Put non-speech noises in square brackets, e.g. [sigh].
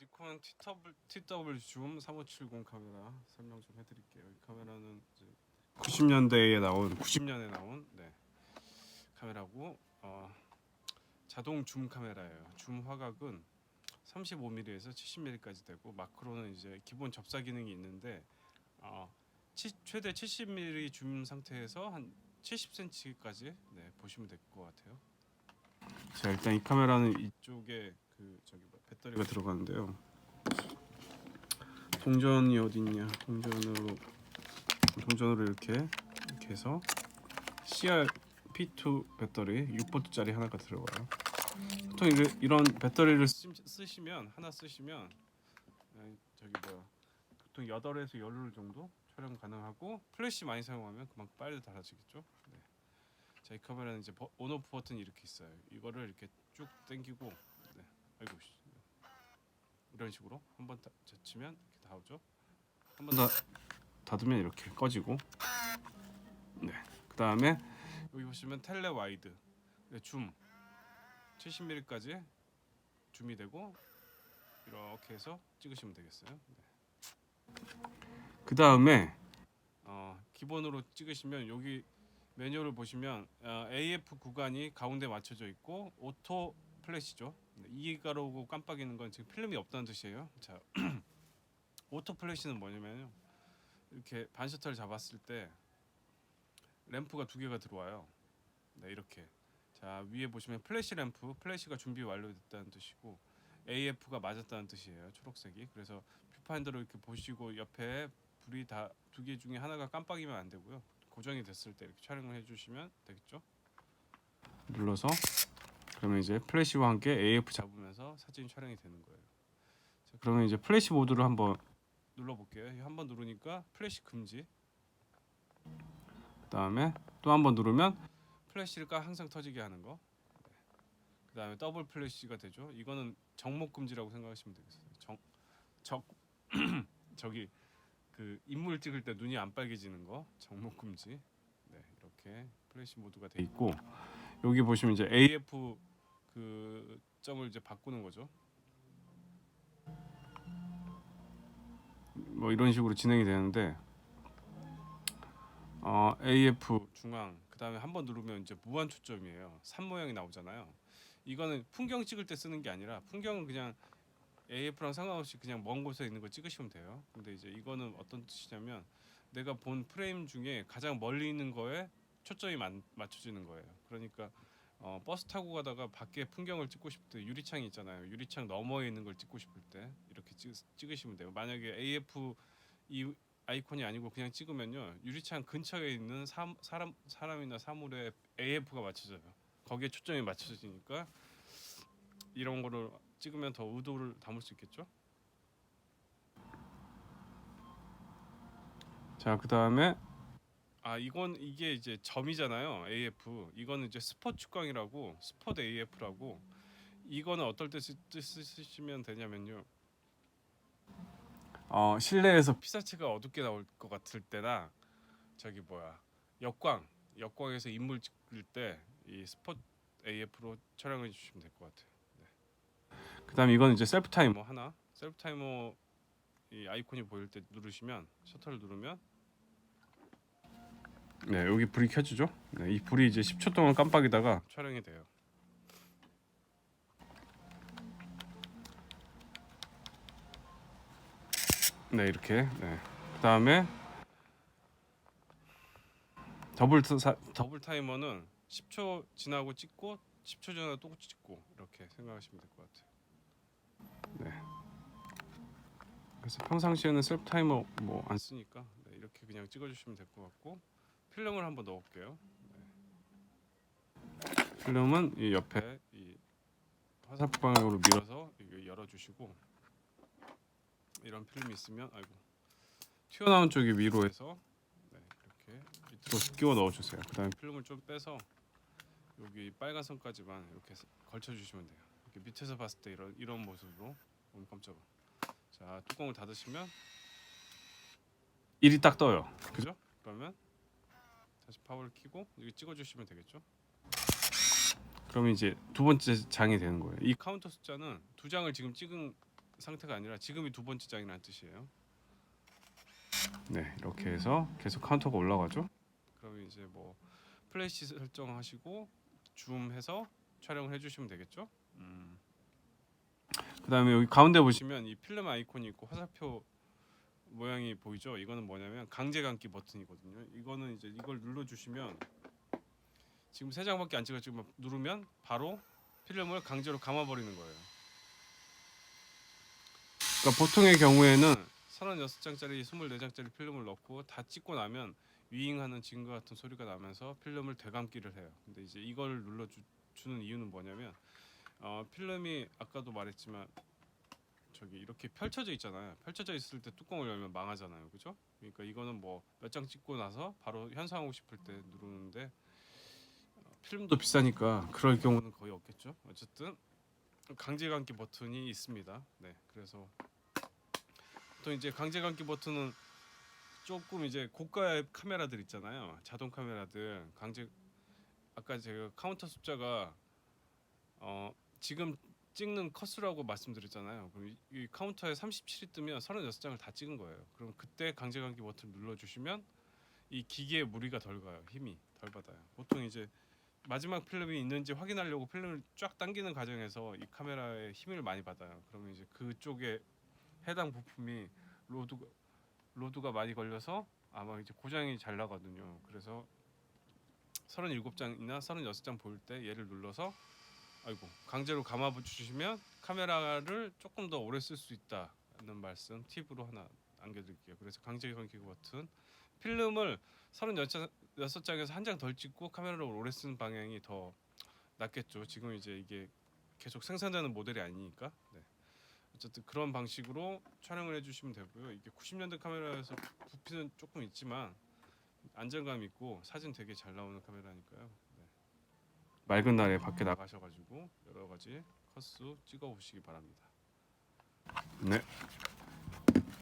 니콘 TW, TW 줌 3570 카메라 설명 좀 해드릴게요. 이 카메라는 이제 90년대에 나온 90년에 나온 네, 카메라고 어, 자동 줌 카메라예요. 줌 화각은 35mm에서 70mm까지 되고 마크로는 이제 기본 접사 기능이 있는데 어, 치, 최대 70mm 줌 상태에서 한 70cm까지 네, 보시면 될 것 같아요. 자 일단 이 카메라는 이쪽에 그 저기 뭐 배터리가 들어가는데요. 동전이 어딨냐? 동전으로 동전으로 이렇게 이렇게 해서 CR P2 배터리 6볼트짜리 하나가 들어가요. 보통 이래- 이런 배터리를 쓰, 쓰시면 하나 쓰시면 에, 저기 뭐야 보통 8에서 10룰 정도 촬영 가능하고 플래시 많이 사용하면 그만큼 빨리 달아지겠죠. 네. 자, 이 카메라는 이제 버, 온오프 버튼이 이렇게 있어요. 이거를 이렇게 쭉 당기고 네. 아이고 씨. 이런 식으로 한번 젖히면 이렇게 닿죠. 한 번 더 닫으면 이렇게 꺼지고 네. 그다음에 여기 보시면 텔레 와이드 네, 줌 70mm까지 줌이 되고 이렇게 해서 찍으시면 되겠어요. 네. 그 다음에 어, 기본으로 찍으시면 여기 메뉴를 보시면 어, AF 구간이 가운데 맞춰져 있고 오토 플래시죠. 네, 이가로고 깜빡이는 건 지금 필름이 없다는 뜻이에요. 자, [clears throat] 오토 플래시는 뭐냐면요. 이렇게 반셔터를 잡았을 때 램프가 두 개가 들어와요. 네, 이렇게. 자, 위에 보시면 플래시 램프, 플래시가 준비 완료됐다는 뜻이고 AF가 맞았다는 뜻이에요. 초록색이. 그래서 뷰파인더로 이렇게 보시고 옆에 불이 다 두 개 중에 하나가 깜빡이면 안 되고요. 고정이 됐을 때 이렇게 촬영을 해 주시면 되겠죠. 눌러서 그러면 이제 플래시와 함께 AF 잡으면서 사진 촬영이 되는 거예요. 자, 그러면 이제 플래시 모드를 한번 눌러볼게요. 한번 누르니까 플래시 금지. 그다음에 또 한번 누르면 플래시가 항상 터지게 하는 거. 네. 그다음에 더블 플래시가 되죠. 이거는 정목 금지라고 생각하시면 되겠어요. 정, 적 [clears throat] 저기 그 인물 찍을 때 눈이 안 빨개지는 거 정목 금지. 네, 이렇게 플래시 모드가 돼 있고 여기 보시면 이제 AF 그 점을 이제 바꾸는 거죠. 뭐 이런 식으로 진행이 되는데 어, AF 중앙 그다음에 한 번 누르면 이제 무한 초점이에요. 산 모양이 나오잖아요. 이거는 풍경 찍을 때 쓰는 게 아니라 풍경은 그냥 AF랑 상관없이 그냥 먼 곳에 있는 거 찍으시면 돼요. 근데 이제 이거는 어떤 뜻이냐면 내가 본 프레임 중에 가장 멀리 있는 거에 초점이 만, 맞춰지는 거예요. 그러니까 어, 버스 타고 가다가 밖에 풍경을 찍고 싶을 때 유리창이 있잖아요. 유리창 너머에 있는 걸 찍고 싶을 때 이렇게 찍, 찍으시면 돼요. 만약에 AF 이 아이콘이 아니고 그냥 찍으면요 유리창 근처에 있는 사, 사람 사람이나 사물에 AF가 맞춰져요. 거기에 초점이 맞춰지니까 이런 거를 찍으면 더 의도를 담을 수 있겠죠. 자, 그 다음에 아 이건 이게 이제 점이잖아요. AF 이거는 이제 스포 축광이라고 스포트 AF라고 이거는 어떨 때 쓰, 쓰, 쓰시면 되냐면요. 어 실내에서 피사체가 어둡게 나올 것 같을 때나 저기 뭐야 역광 역광에서 인물 찍을 때 이 스포트 AF로 촬영해 주시면 될 것 같아요. 그다음 에 이건 이제 셀프 타이머 하나. 셀프 타이머 이 아이콘이 보일 때 누르시면 셔터를 누르면 네 여기 불이 켜지죠. 네, 이 불이 이제 10초 동안 깜빡이다가 촬영이 돼요. 네 이렇게. 네. 그 다음에 더블 트- 사, 더블 타이머는 10초 지나고 찍고 10초 지나고 또 찍고 이렇게 생각하시면 될 것 같아요. 네. 그래서 평상시에는 셀프 타이머 뭐 안 쓰니까 네, 이렇게 그냥 찍어주시면 될 것 같고 필름을 한번 넣을게요. 네. 필름은 이 옆에 이 화살표 방향으로 밀어서 이거 열어주시고 이런 필름이 있으면 아이고 튀어나온 쪽이 위로 해서 네, 이렇게 밑으로 끼워 넣어주세요. 그다음에 필름을 좀 빼서 여기 빨간 선까지만 이렇게 걸쳐주시면 돼요. 이렇게 밑에서 봤을 때 이런 이런 모습으로 오늘 깜짝아. 자 뚜껑을 닫으시면 일이 딱 떠요. 그죠? 그러면 다시 파워를 켜고 여기 찍어주시면 되겠죠? 그러면 이제 두 번째 장이 되는 거예요. 이 카운터 숫자는 두 장을 지금 찍은 상태가 아니라 지금이 두 번째 장이라는 뜻이에요. 네, 이렇게 해서 계속 카운터가 올라가죠. 그러면 이제 뭐 플래시 설정하시고 줌해서 촬영을 해주시면 되겠죠. 음. 그다음에 여기 가운데 보시면 이 필름 아이콘이 있고 화살표 모양이 보이죠. 이거는 뭐냐면 강제 감기 버튼이거든요. 이거는 이제 이걸 눌러 주시면 지금 세 장밖에 안 찍어 지금 누르면 바로 필름을 강제로 감아 버리는 거예요. 그러니까 보통의 경우에는 36장짜리 24장짜리 필름을 넣고 다 찍고 나면 위잉하는 지금과 같은 소리가 나면서 필름을 되감기를 해요. 근데 이제 이걸 눌러 주, 주는 이유는 뭐냐면 어, 필름이 아까도 말했지만 저기 이렇게 펼쳐져 있잖아요. 펼쳐져 있을 때 뚜껑을 열면 망하잖아요. 그죠? 그러니까 이거는 뭐 몇 장 찍고 나서 바로 현상하고 싶을 때 누르는데 어, 필름도 비싸니까 그럴 경우는 거의 없겠죠. 어쨌든 강제 감기 버튼이 있습니다. 네, 그래서 또 이제 강제 감기 버튼은 조금 이제 고가의 카메라들 있잖아요. 자동 카메라들 강제 아까 제가 카운터 숫자가 어 지금 찍는 컷수라고 말씀드렸잖아요. 그럼 이, 이 카운터에 37이 뜨면 36장을 다 찍은 거예요. 그럼 그때 강제 감기 버튼 눌러 주시면 이 기계에 무리가 덜 가요. 힘이 덜 받아요. 보통 이제 마지막 필름이 있는지 확인하려고 필름을 쫙 당기는 과정에서 이 카메라에 힘을 많이 받아요. 그러면 이제 그쪽에 해당 부품이 로드가 로드가 많이 걸려서 아마 이제 고장이 잘 나거든요. 그래서 37장이나 36장 보일 때 얘를 눌러서 아이고 강제로 감아 주시면 카메라를 조금 더 오래 쓸 수 있다는 말씀 팁으로 하나 남겨드릴게요. 그래서 강제 감기 버튼 필름을 36장에서 한 장 덜 찍고 카메라를 오래 쓰는 방향이 더 낫겠죠. 지금 이제 이게 계속 생산되는 모델이 아니니까. 네. 어쨌든 그런 방식으로 촬영을 해주시면 되고요. 이게 90년대 카메라에서 부피는 조금 있지만 안정감 있고 사진 되게 잘 나오는 카메라니까요. 네. 맑은 날에 밖에 나가셔가지고 여러 가지 컷수 찍어 보시기 바랍니다. 네.